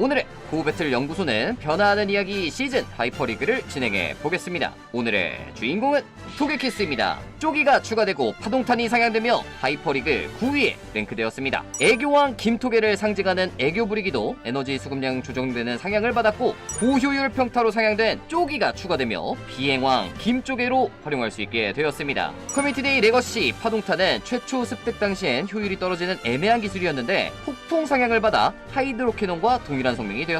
오늘의 고배틀 연구소는 변화하는 이야기 시즌 하이퍼리그를 진행해 보겠습니다. 오늘의 주인공은 토게키스입니다. 쪼기가 추가되고 파동탄이 상향되며 하이퍼리그 9위에 랭크되었습니다. 애교왕 김토게를 상징하는 애교 부리기도 에너지 수급량 조정되는 상향을 받았고 고효율 평타로 상향된 쪼기가 추가되며 비행왕 김쪼게로 활용할 수 있게 되었습니다. 커뮤니티데이 레거시 파동탄은 최초 습득 당시엔 효율이 떨어지는 애매한 기술이었는데 폭풍 상향을 받아 하이드로 캐논과 동일한 성능이 되었습니다.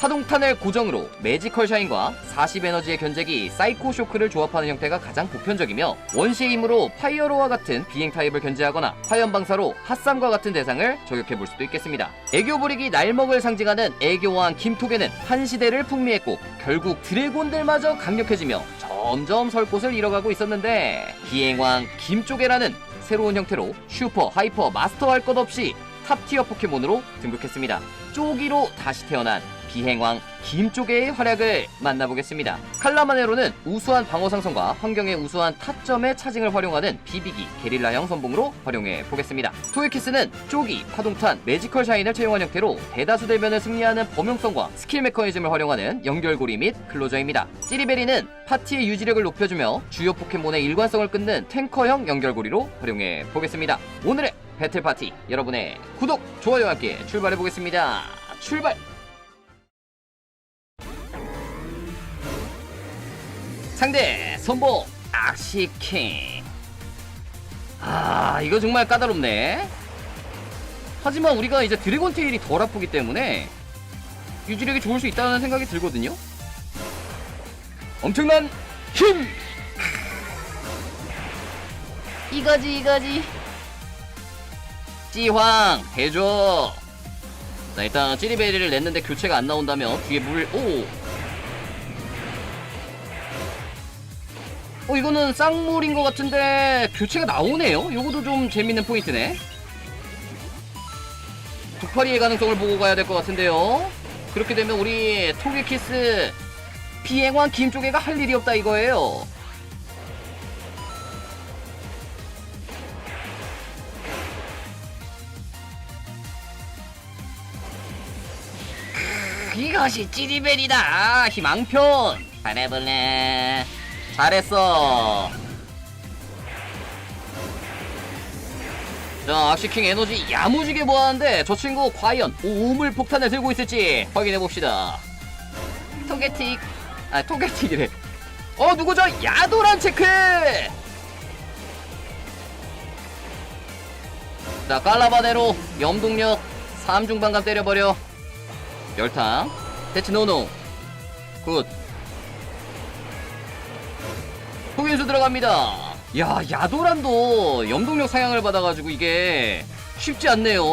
파동탄을 고정으로 매지컬 샤인과 40 에너지의 견제기 사이코 쇼크를 조합하는 형태가 가장 보편적이며 원시의 힘으로 파이어로와 같은 비행 타입을 견제하거나 화염 방사로 핫삼과 같은 대상을 저격해 볼 수도 있겠습니다. 애교 부리기 날먹을 상징하는 애교왕 김토게는 한 시대를 풍미했고 결국 드래곤들마저 강력해지며 점점 설 곳을 잃어가고 있었는데 비행왕 김쪼게라는 새로운 형태로 슈퍼 하이퍼 마스터 할 것 없이 탑티어 포켓몬으로 등극했습니다. 쪼기로 다시 태어난 비행왕 김쪼개의 활약을 만나보겠습니다. 칼라마네로는 우수한 방어 상성과 환경의 우수한 타점의 차징을 활용하는 비비기 게릴라형 선봉으로 활용해 보겠습니다. 토이키스는 쪼기, 파동탄, 매지컬 샤인을 채용한 형태로 대다수 대면을 승리하는 범용성과 스킬 메커니즘을 활용하는 연결고리 및 클로저입니다. 찌리베리는 파티의 유지력을 높여주며 주요 포켓몬의 일관성을 끊는 탱커형 연결고리로 활용해 보겠습니다. 오늘의 배틀 파티. 여러분의 구독, 좋아요와 함께 출발해 보겠습니다. 출발! 상대 선보 악시킹. 아 이거 정말 까다롭네. 하지만 우리가 이제 드래곤 테일이 덜 아프기 때문에 유지력이 좋을 수 있다는 생각이 들거든요. 엄청난 힘! 이거지 이거지 찌황 해줘 자 일단 찌리베리를 냈는데 교체가 안 나온다면 뒤에 물 오! 어 이거는 쌍물인 것 같은데 교체가 나오네요? 요것도 좀 재밌는 포인트네. 두파리의 가능성을 보고 가야 될 것 같은데요. 그렇게 되면 우리 토게키스 비행왕 김쪽에가 할 일이 없다 이거예요 이것이 찌리벨이다. 희망편. 잘해볼래. 잘했어. 자 악시킹 에너지 야무지게 모았는데 저 친구 과연 우물 폭탄을 들고 있을지 확인해봅시다. 토게틱. 아 토게틱이래. 어 누구죠? 야도란 체크! 자 깔라바네로 염동력 3중 반감 때려버려 열탕. 대치 노노. 굿. 통인수 들어갑니다. 야 야도란도 염동력 상향을 받아가지고 이게 쉽지 않네요.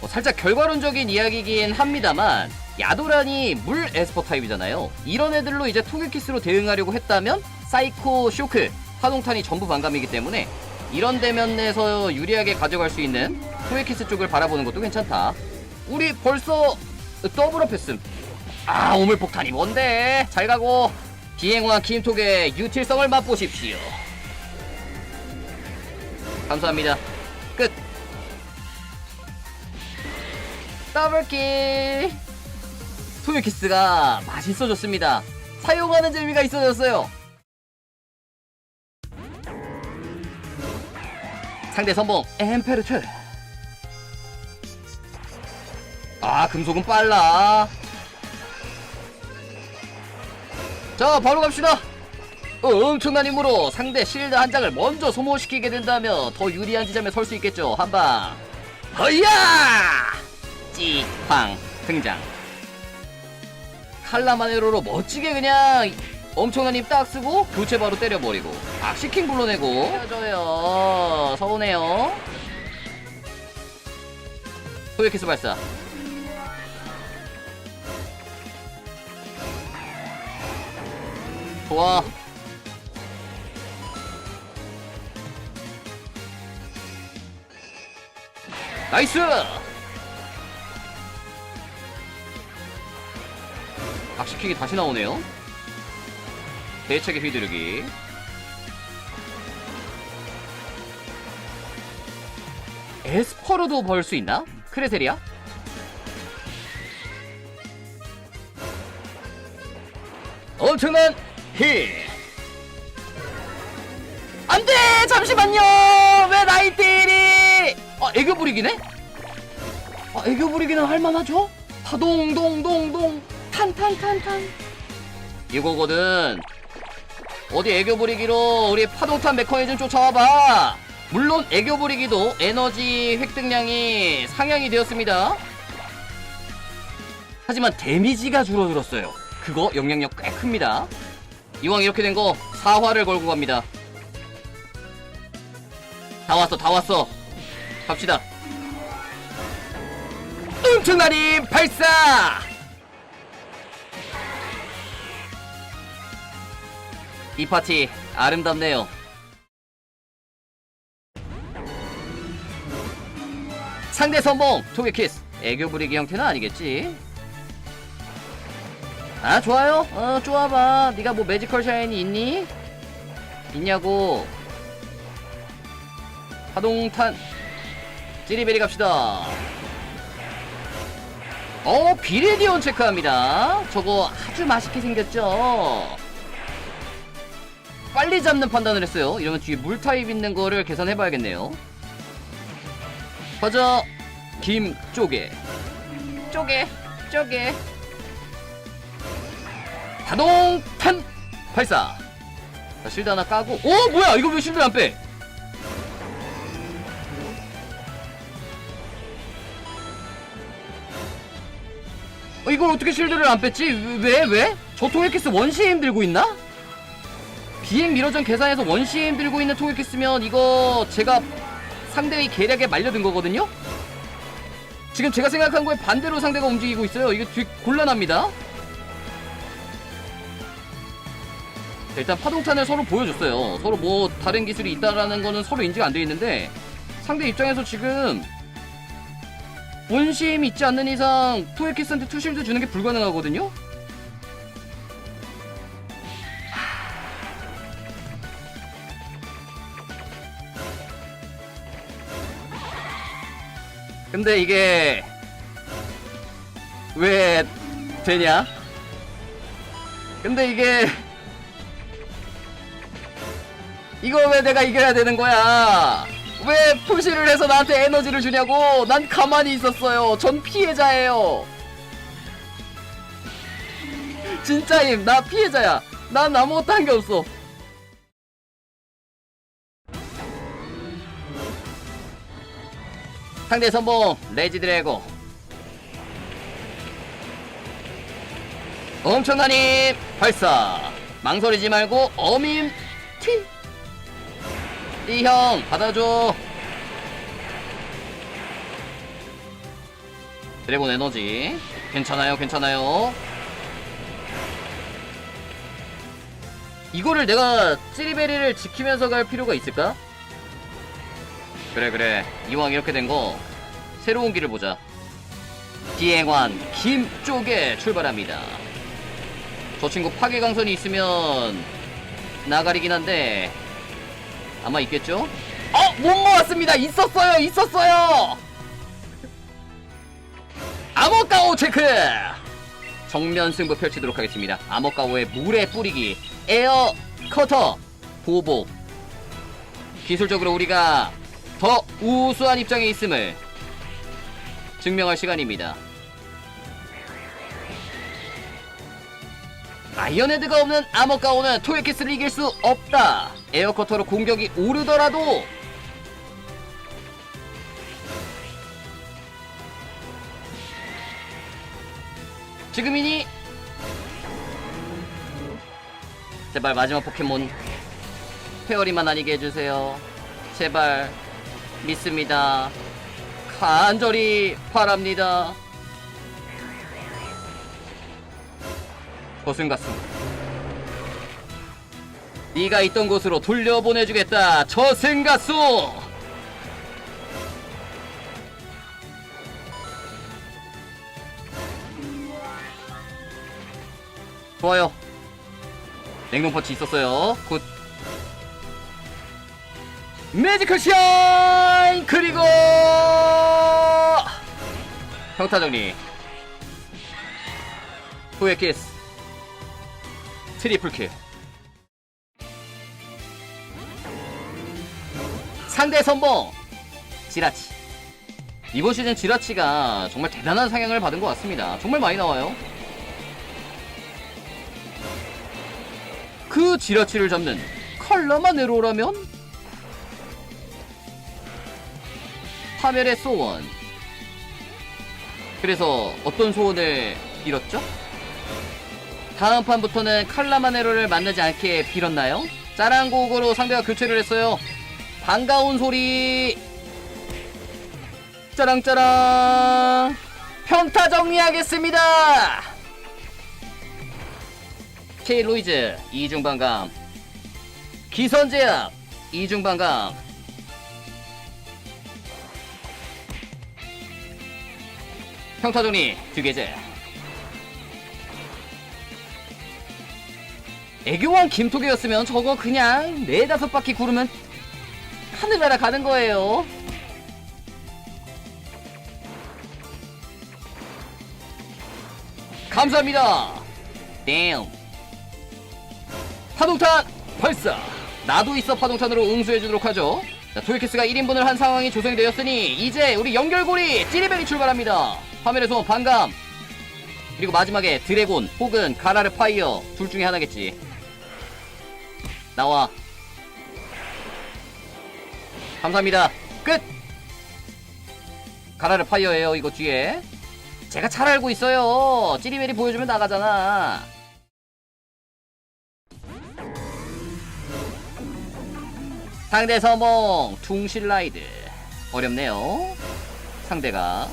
어, 살짝 결과론적인 이야기긴 합니다만 야도란이 물 에스퍼 타입이잖아요. 이런 애들로 이제 토게키스로 대응하려고 했다면 사이코 쇼크 파동탄이 전부 반감이기 때문에 이런 대면에서 유리하게 가져갈 수 있는 토게키스 쪽을 바라보는 것도 괜찮다. 우리 벌써 더블업 했음. 아 오물폭탄이 뭔데? 잘 가고. 비행왕 김톡의 유틸성을 맛보십시오. 감사합니다. 끝. 더블킬. 토요키스가 맛있어졌습니다. 사용하는 재미가 있어졌어요. 상대 선봉 엠페르트 아 금속은 빨라. 자 바로 갑시다. 어, 엄청난 힘으로 상대 실드 한 장을 먼저 소모시키게 된다면 더 유리한 지점에 설 수 있겠죠 한방. 허야! 찌팡 등장. 칼라마네로로 멋지게 그냥 엄청난 힘 딱 쓰고 교체 바로 때려버리고. 악시킹 불러내고. 헤어져요. 서운해요. 소유키스 발사 좋아 나이스 악시킹이 다시 나오네요 대책의 휘두르기 에스퍼로도 벌 수 있나? 크레세리아? 엄청난 힐! 안 돼! 잠시만요! 왜 나이테일이! 아, 애교 부리기네? 아, 애교 부리기는 할만하죠? 파동동동동 탄탄탄탄 이거거든 어디 애교 부리기로 우리 파동탄 메커니즘 쫓아와봐 물론 애교 부리기도 에너지 획득량이 상향이 되었습니다 하지만 데미지가 줄어들었어요 그거 영향력 꽤 큽니다 이왕 이렇게 된 거 사화를 걸고 갑니다. 다 왔어 다 왔어. 갑시다. 엄청나리 발사! 이 파티 아름답네요. 상대 선봉 토게키스. 애교 부리기 형태는 아니겠지 아 좋아요? 어 좋아봐. 네가 뭐 매지컬 샤인이 있니? 있냐고. 파동탄. 찌리베리 갑시다. 어 비레디온 체크합니다. 저거 아주 맛있게 생겼죠? 빨리 잡는 판단을 했어요. 이러면 뒤에 물 타입 있는 거를 계산해 봐야겠네요. 가자 김 쪼개. 쪼개. 쪼개 자동탄 발사 자 실드 하나 까고 어 뭐야 이거 왜 실드 안 빼? 어, 이걸 어떻게 실드를 안 뺐지? 왜 왜? 저 토에키스 원시임 들고 있나? 비행 미러전 계산해서 원시임 들고 있는 토에키스면 이거 제가 상대의 계략에 말려든 거거든요? 지금 제가 생각한 거에 반대로 상대가 움직이고 있어요. 이거 되게 곤란합니다. 일단 파동탄을 서로 보여줬어요. 서로 뭐 다른 기술이 있다라는 거는 서로 인지가 안 돼 있는데 상대 입장에서 지금 원시임이 있지 않는 이상 토에키스한테 투실드 주는 게 불가능하거든요? 근데 이게 왜 되냐? 근데 이게 이거 왜 내가 이겨야 되는 거야? 왜 푸시를 해서 나한테 에너지를 주냐고? 난 가만히 있었어요. 전 피해자예요. 진짜임, 나 피해자야. 난 아무것도 한 게 없어. 상대 선봉 레지 드래고 엄청난 힘 발사 망설이지 말고 어민 티 이형 받아줘. 드래곤 에너지. 괜찮아요 괜찮아요. 이거를 내가 찌리베리를 지키면서 갈 필요가 있을까? 그래 그래. 이왕 이렇게 된 거 새로운 길을 보자. 비행환 김 쪽에 출발합니다. 저 친구 파괴강선이 있으면 나가리긴 한데 아마 있겠죠? 어! 못 모았습니다 있었어요 있었어요 암호가오 체크 정면 승부 펼치도록 하겠습니다 암호가오의 물에 뿌리기 에어 커터 보복 기술적으로 우리가 더 우수한 입장에 있음을 증명할 시간입니다. 아이언헤드가 없는 아머가오는 토에키스를 이길 수 없다. 에어커터로 공격이 오르더라도 지금이니 제발 마지막 포켓몬 페어리만 아니게 해주세요. 제발 믿습니다. 간절히 바랍니다. 저승가슴. 네가 있던 곳으로 돌려보내주겠다. 저승가수. 좋아요. 냉동 펀치 있었어요. 굿. 매지컬 샤인 그리고 평타 정리 후에 키스 트리플 킬 상대 선봉 지라치. 이번 시즌 지라치가 정말 대단한 상향을 받은 것 같습니다. 정말 많이 나와요. 그 지라치를 잡는 칼라마 네로라면 파멸의 소원. 그래서 어떤 소원을 빌었죠? 다음 판부터는 칼라마네로를 만나지 않게 빌었나요? 짜랑고고로 상대가 교체를 했어요 반가운 소리. 짜랑짜랑. 평타 정리하겠습니다. K 로이즈 이중반감. 기선제압 이중반감. 평타 정리 두 개째. 애교왕 김토개였으면 저거 그냥 네다섯 바퀴 구르면 하늘나라 가는 거예요. 감사합니다. Damn. 파동탄 발사. 나도 있어 파동탄으로 응수해 주도록 하죠. 자, 토이키스가 1인분을 한 상황이 조성이 되었으니 이제 우리 연결고리 찌리벨이 출발합니다. 화면의 손 반감. 그리고 마지막에 드래곤 혹은 가라르 파이어 둘 중에 하나겠지. 나와 감사합니다. 끝! 가라르 파이어예요 이거 뒤에. 제가 잘 알고 있어요. 찌리벨이 보여주면 나가잖아. 상대 서몽 퉁실라이드. 어렵네요. 상대가.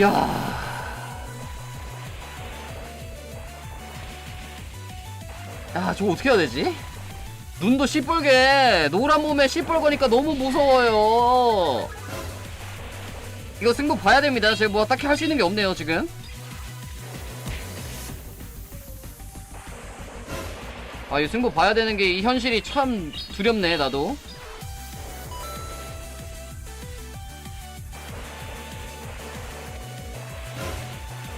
야. 야, 저거 어떻게 해야 되지? 눈도 시뻘게 노란 몸에 시뻘거니까 너무 무서워요 이거 승부 봐야 됩니다 제가 뭐 딱히 할 수 있는 게 없네요 지금 아, 이 승부 봐야 되는 게 이 현실이 참 두렵네, 나도.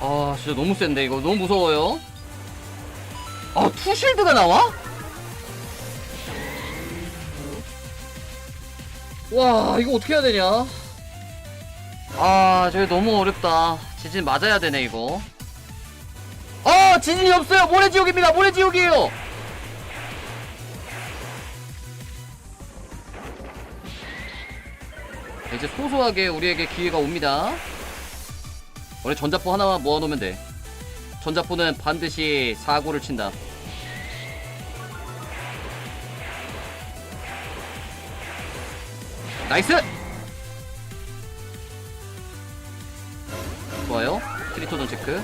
아, 진짜 너무 센데, 이거. 너무 무서워요. 아, 투실드가 나와? 와, 이거 어떻게 해야 되냐? 아, 저게 너무 어렵다. 지진 맞아야 되네, 이거. 아, 지진이 없어요! 모래지옥입니다! 모래지옥이에요! 이제 소소하게 우리에게 기회가 옵니다. 원래 전자포 하나만 모아놓으면 돼. 전자포는 반드시 사고를 친다. 나이스! 좋아요. 트리토돈 체크.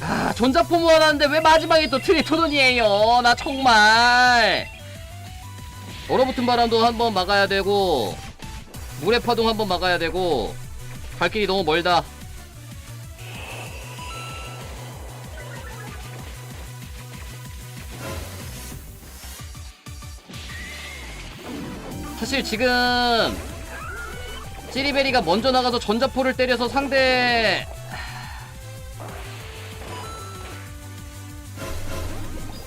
아, 전자포 모아놨는데 왜 마지막에 또 트리토돈이에요? 나 정말. 얼어붙은 바람도 한번 막아야 되고, 물의 파동 한번 막아야 되고, 갈 길이 너무 멀다. 사실 지금 찌리베리가 먼저 나가서 전자포를 때려서 상대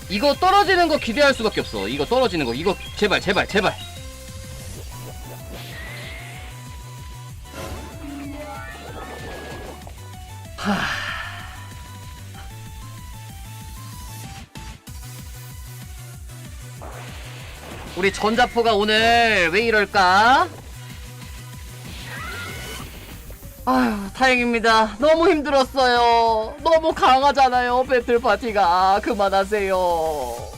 이거 떨어지는 거 기대할 수밖에 없어. 이거 떨어지는 거. 이거 제발 제발 제발. 하. 우리 전자포가 오늘 왜 이럴까? 아휴, 다행입니다. 너무 힘들었어요. 너무 강하잖아요, 배틀 파티가. 그만하세요.